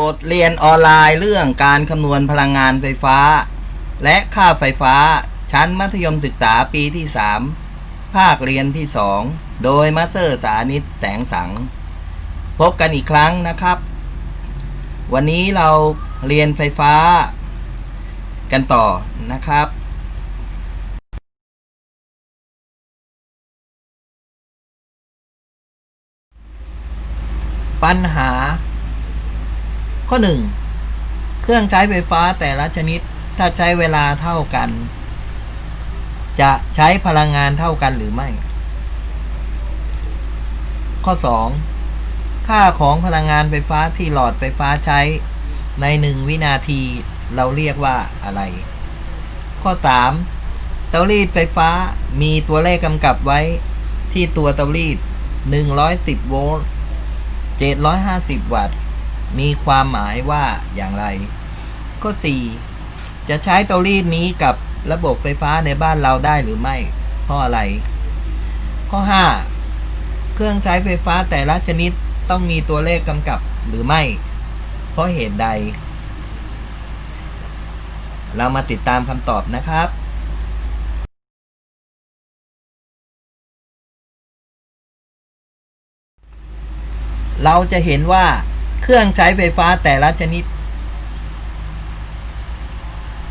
บทเรียนออนไลน์เรื่องการคำนวณพลังงานไฟฟ้า และค่าไฟฟ้าชั้นมัธยมศึกษาปีที่ 3 ภาคเรียนที่ 2 โดยมาสเตอร์สานิตแสงสัง พบกันอีกครั้งนะครับ วันนี้เราเรียนไฟฟ้า กันต่อนะครับ ปัญหา ข้อ 1 เครื่องใช้ไฟฟ้าแต่ละชนิดถ้าใช้เวลาเท่ากัน จะใช้พลังงานเท่ากันหรือไม่ ข้อ 2 ค่าของพลังงานไฟฟ้าที่หลอดไฟฟ้าใช้ใน 1 วินาทีเราเรียกว่าอะไร ข้อ 3 เตารีดไฟฟ้ามีตัวเลขกำกับไว้ที่ตัวเตารีด 110 โวลต์750 วัตต์ มีความหมายว่าอย่างไร ข้อ 4 จะใช้เตารีดนี้กับระบบไฟฟ้าในบ้านเราได้หรือไม่ เพราะอะไร ข้อ 5 เครื่องใช้ไฟฟ้าแต่ละชนิดต้องมีตัวเลขกำกับหรือไม่ เพราะเหตุใด เรามาติดตามคำตอบนะครับเราจะเห็นว่า เครื่องใช้ไฟฟ้าแต่ละชนิด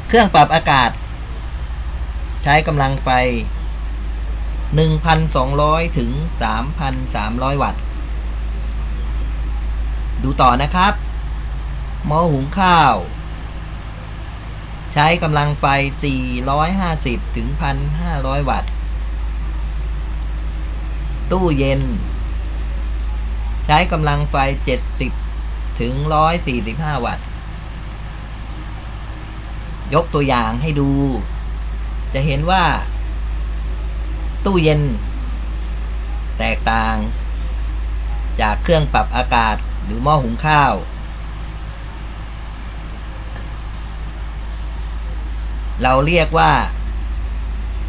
เครื่องปรับอากาศ ใช้กำลังไฟ 1,200 ถึง 3,300 วัตต์ ดูต่อนะครับหม้อหุงข้าว ใช้กำลังไฟ 450 ถึง 1,500 วัตต์ ตู้เย็น ใช้กำลังไฟ 70 ถึง 145 วัตต์ ยกตัวอย่างให้ดู จะเห็นว่า ตู้เย็น แตกต่าง จากเครื่องปรับอากาศหรือหม้อหุงข้าว เราเรียกว่า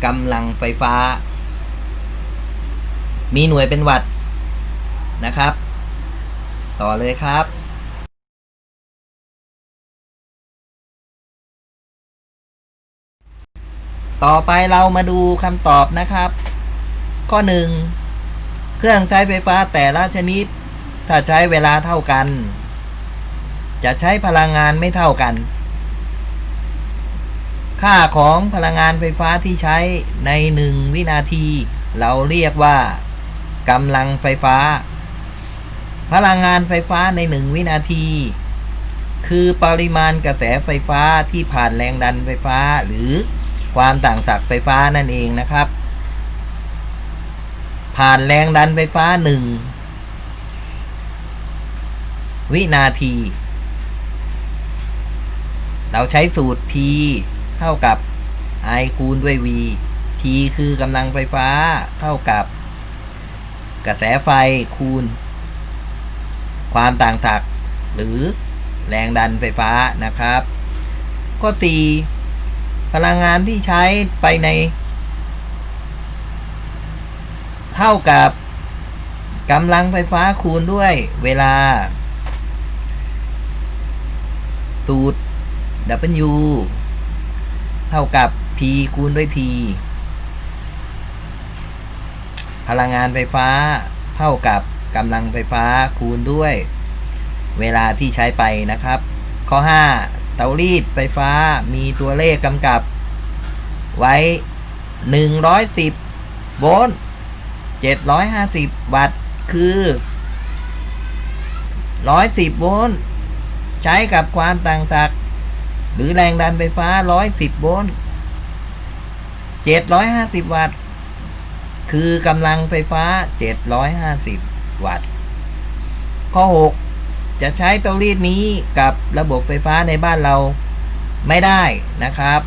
กำลังไฟฟ้า มีหน่วยเป็นวัตต์นะครับ ต่อเลยครับ ต่อไปเรามาดูคำตอบนะครับ ข้อ 1 เครื่องใช้ไฟฟ้าแต่ละชนิด ถ้าใช้เวลาเท่ากัน จะใช้พลังงานไม่เท่ากัน ค่าของพลังงานไฟฟ้าที่ใช้ใน 1 วินาที เราเรียกว่ากำลังไฟฟ้า พลังงานไฟฟ้าใน 1 วินาที คือปริมาณกระแสไฟฟ้าที่ผ่านแรงดันไฟฟ้าหรือ ความต่างศักย์ไฟฟ้านั่นเองนะครับ ผ่านแรงดันไฟฟ้า1วินาที เราใช้สูตร P เท่ากับ I คูณด้วย V P คือกำลังไฟฟ้าเท่ากับ กระแสไฟคูณ ความต่างศักย์หรือแรงดันไฟฟ้านะครับ ข้อ 4 พลังงานที่ใช้ไปใน เท่ากับกำลังไฟฟ้าคูณด้วยเวลา สูตร W เท่ากับ P คูณด้วย T พลังงานไฟฟ้าเท่ากับกำลังไฟฟ้าคูณด้วย เวลาที่ใช้ไปนะครับ ข้อ 5 เตารีดไฟฟ้ามีตัวเลขกำกับ ไว้ 110 โวลต์ 750 วัตต์ คือ 110 โวลต์ ใช้กับความต่างศักย์หรือแรงดันไฟฟ้า 110 โวลต์ 750 วัตต์ คือกำลังไฟฟ้า 750 วัตต์ ข้อ 6 จะใช้เตารีดนี้กับระบบไฟฟ้าในบ้านเราไม่ได้นะครับ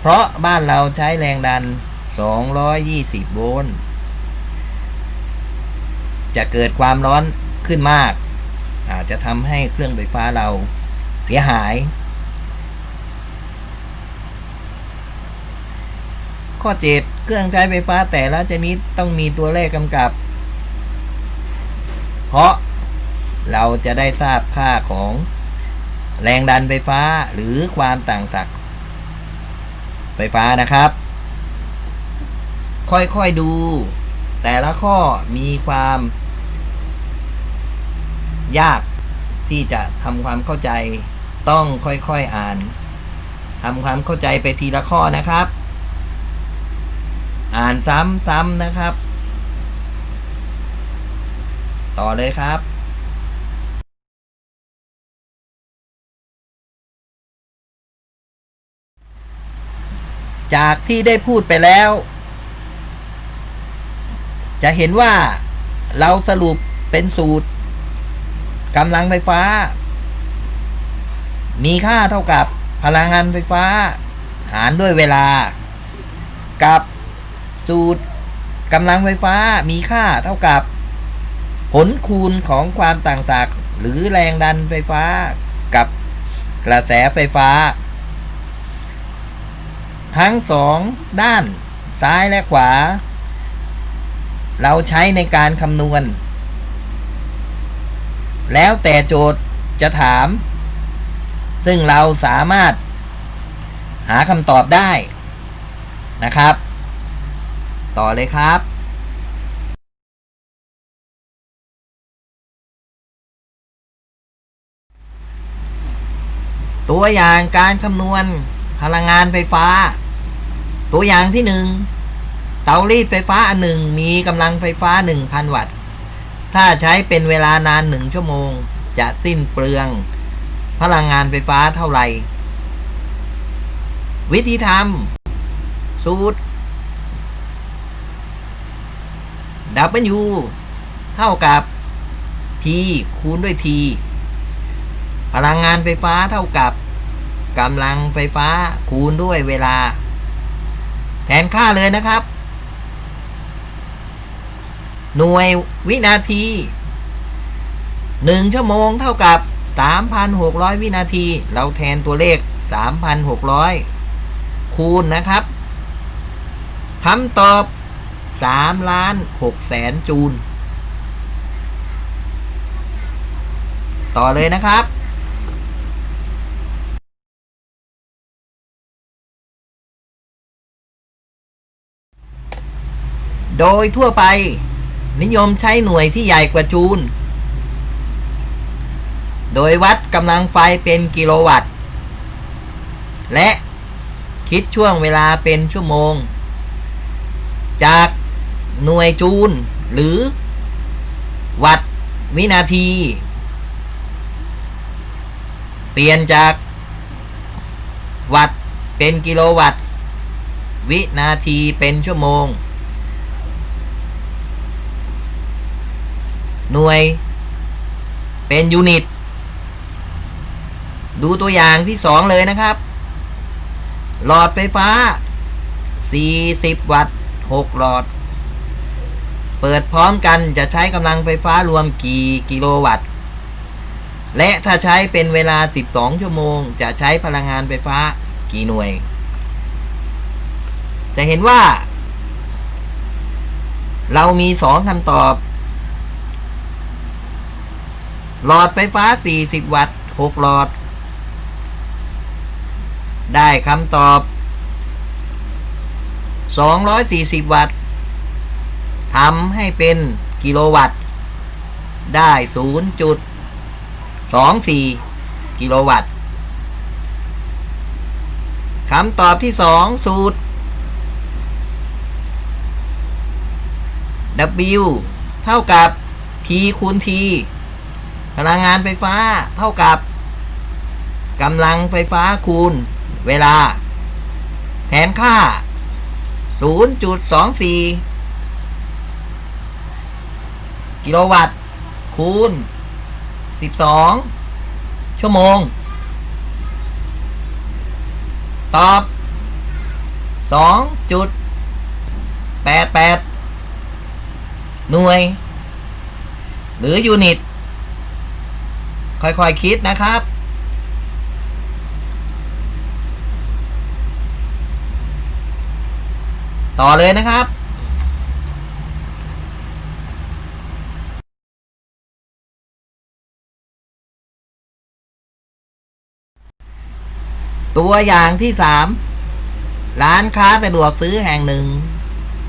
เพราะบ้านเราใช้แรงดัน 220 โวลต์จะเกิดความร้อนขึ้นมาก อาจจะทำให้เครื่องไฟฟ้าเราเสียหาย ข้อ 7 เครื่องใช้ไฟฟ้าแต่ละชนิดต้องมีตัวเลขกำกับ เพราะ เราจะได้ทราบค่าของแรงดันไฟฟ้าหรือความต่างศักย์ไฟฟ้านะครับ ค่อยๆดู แต่ละข้อมีความ ยากที่จะทำความเข้าใจต้องค่อยๆอ่านทำความเข้าใจไปทีละข้อนะครับ อ่านซ้ำๆนะครับ ต่อเลยครับ จากที่ได้พูดไปแล้ว จะเห็นว่าเราสรุปเป็นสูตรกำลังไฟฟ้า มีค่าเท่ากับพลังงานไฟฟ้า หารด้วยเวลา กับสูตรกำลังไฟฟ้ามีค่าเท่ากับ ผลคูณของความต่างศักย์หรือแรงดันไฟฟ้า กับกระแสไฟฟ้า ทั้งสองด้านซ้ายและขวา เราใช้ในการคำนวณ แล้วแต่โจทย์จะถาม ซึ่งเราสามารถหาคำตอบได้นะครับ ต่อเลยครับตัวอย่างการคำนวณ พลังงานไฟฟ้า ตัวอย่างที่หนึ่งเตารีดไฟฟ้าอันหนึ่งมีกำลังไฟฟ้า 1,000 วัตต์ ถ้าใช้เป็นเวลานาน1ชั่วโมง จะสิ้นเปลือง พลังงานไฟฟ้าเท่าไหร่ วิธีทำสูตร W เท่ากับ P คูณด้วย T พลังงานไฟฟ้าเท่ากับ กำลังไฟฟ้าคูณด้วยเวลา แทนค่าเลยนะครับ หน่วยวินาที 1 ชั่วโมงเท่ากับ 3,600 วินาที เราแทนตัวเลข 3,600 คูณนะครับคำตอบ3ล้าน6แสนจูล ต่อเลยนะครับ โดยทั่วไป นิยมใช้หน่วยที่ใหญ่กว่าจูล โดยวัดกำลังไฟเป็นกิโลวัตต์ และคิดช่วงเวลาเป็นชั่วโมง จากหน่วยจูลหรือ วัตต์วินาที เปลี่ยนจาก วัตต์เป็นกิโลวัตต์ วินาทีเป็นชั่วโมง หน่วย เป็นยูนิต ดูตัวอย่างที่ 2 เลยนะครับ หลอดไฟฟ้า 40 วัตต์ 6 หลอด เปิดพร้อมกันจะใช้กำลังไฟฟ้ารวมกี่กิโลวัตต์ และถ้าใช้เป็นเวลา 12 ชั่วโมง จะใช้พลังงานไฟฟ้ากี่หน่วย จะเห็นว่า เรามี 2คำตอบ หลอดไฟฟ้า 40 วัตต์ 6 หลอด ได้คำตอบ 240 วัตต์ทำให้เป็นกิโลวัตต์ ได้ 0.24 กิโลวัตต์คำตอบที่ 2 สูตร W เท่ากับ P คูณ T พลังงานไฟฟ้าเท่ากับกำลังไฟฟ้าคูณ เวลาแทนค่า 0.24 กิโลวัตต์ คูณ 12 ชั่วโมง ตอบ 2.88 หน่วย หรือยูนิต ค่อยๆคคิดนะครับ ต่อเลยนะครับตัวอย่างที่สามร้านค้าสะดวกซื้อแห่งหนึ่ง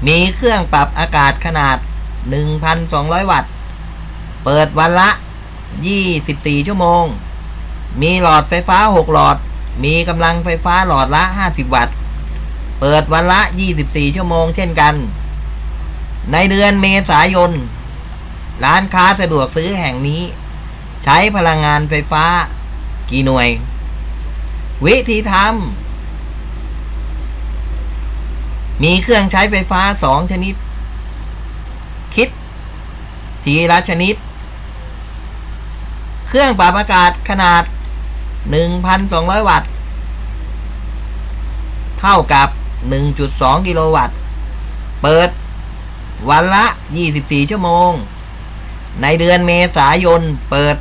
มีเครื่องปรับอากาศขนาด 1,200 วัตต์ เปิดวันละ 24 ชั่วโมง มีหลอดไฟฟ้า 6 หลอด มีกำลังไฟฟ้าหลอดละ 50 วัตต์ เปิดวันละ 24 ชั่วโมงเช่นกัน ในเดือนเมษายน ร้านค้าสะดวกซื้อแห่งนี้ ใช้พลังงานไฟฟ้ากี่หน่วย วิธีทำมีเครื่องใช้ไฟฟ้าสองชนิด คิดทีละชนิด เครื่องปรับอากาศขนาด 1,200 วัตต์ เท่ากับ 1.2 กิโลวัตต์ เปิดวันละ 24 ชั่วโมง ในเดือนเมษายน เปิด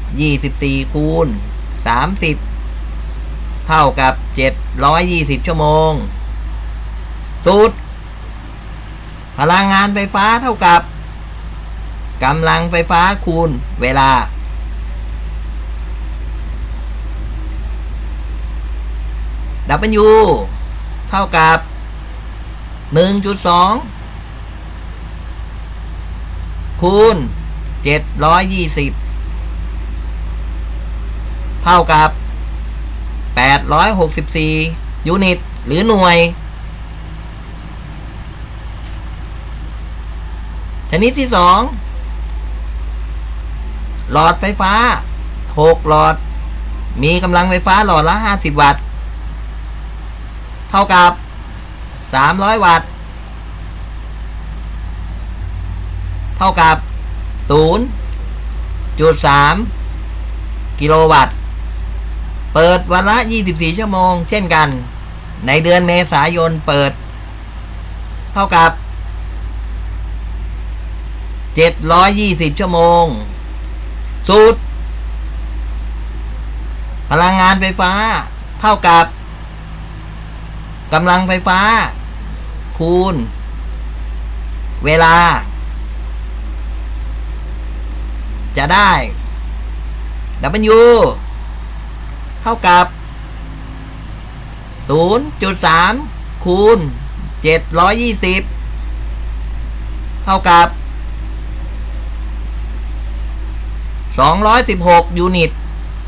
24 คูณ 30 เท่ากับ 720 ชั่วโมง สูตร พลังงานไฟฟ้าเท่ากับ กำลังไฟฟ้าคูณเวลา W เท่ากับ 1.2 คูณ 720 เท่ากับ 864 ยูนิต หรือหน่วย ชนิดที่ 2 หลอดไฟฟ้า 6 หลอด มีกำลังไฟฟ้าหลอดละ 50 วัตต์ เท่ากับ 300 วัตต์ เท่ากับ 0.3 กิโลวัตต์ เปิดวันละ 24 ชั่วโมง เช่นกัน ในเดือนเมษายนเปิด เท่ากับ 720 ชั่วโมง สูตร พลังงานไฟฟ้า เท่ากับกำลังไฟฟ้า คูณ เวลา จะได้ W เท่ากับ 0.3 คูณ 720 เท่ากับ 216 ยูนิต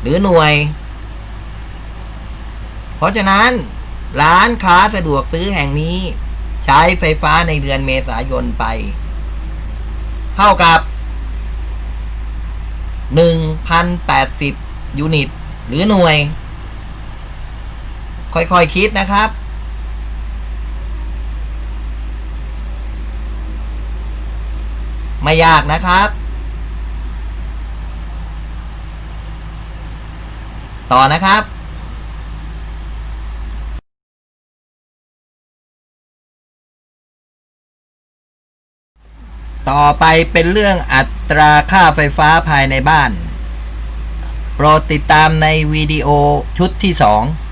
หรือหน่วย เพราะฉะนั้น ร้านค้าสะดวกซื้อแห่งนี้ ใช้ไฟฟ้าในเดือนเมษายนไป เท่ากับ 1,080 ยูนิต หรือหน่วย ค่อยๆคคิดนะครับไม่ยากนะครับ ต่อนะครับต่อไปเป็นเรื่องอัตราค่าไฟฟ้าภายในบ้าน โปรดติดตามในวิดีโอชุดที่ 2